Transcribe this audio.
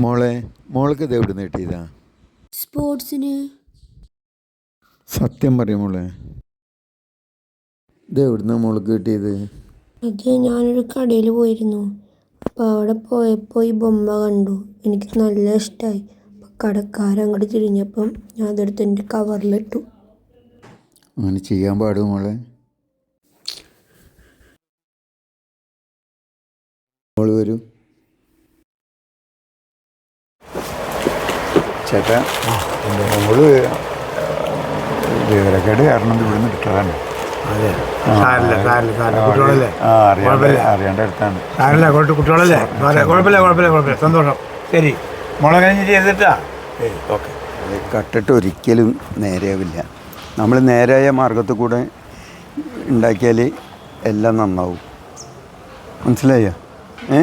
മോളെ മോൾക്ക് ഇത് എവിടെ നീട്ടിയതാ സ്പോർട്സിന്. സത്യം പറയും മോളെ. ഇത് എവിടുന്ന മോൾക്ക് കിട്ടിയത്? അത് ഞാനൊരു കടയിൽ പോയിരുന്നു. അപ്പോൾ അവിടെ പോയപ്പോൾ ഈ ബൊമ്മ കണ്ടു. എനിക്ക് നല്ല ഇഷ്ടമായി അപ്പോൾ കടക്കാരൻ അങ്ങോട്ട് തിരിഞ്ഞപ്പം ഞാൻ അതെടുത്ത് എന്റെ കവറിലിട്ടു അങ്ങനെ ചെയ്യാൻ പാടും മോളെ? മോൾ വരൂ. ചേട്ടാ മോൾ വിവരക്കേട് കാരണം ഇവിടുന്ന് കിട്ടതാണ് അറിയാണ്ട് കുഴപ്പമില്ല. അറിയാണ്ട് അടുത്താണ് സാരില്ല കുഴപ്പമില്ല. കുട്ടികളല്ലേ? കുഴപ്പമില്ല കുഴപ്പമില്ല കുഴപ്പമില്ല കുഴപ്പമില്ല. സന്തോഷം. ശരി. മുളക് കഴിഞ്ഞ് ചെയ്തിട്ടാ? ശരി ഓക്കെ. കട്ടിട്ട് ഒരിക്കലും നേരെയാവില്ല. നമ്മൾ നേരായ മാർഗത്തിൽ കൂടെ ഉണ്ടാക്കിയാൽ എല്ലാം നന്നാവും. മനസ്സിലായോ? ഏ?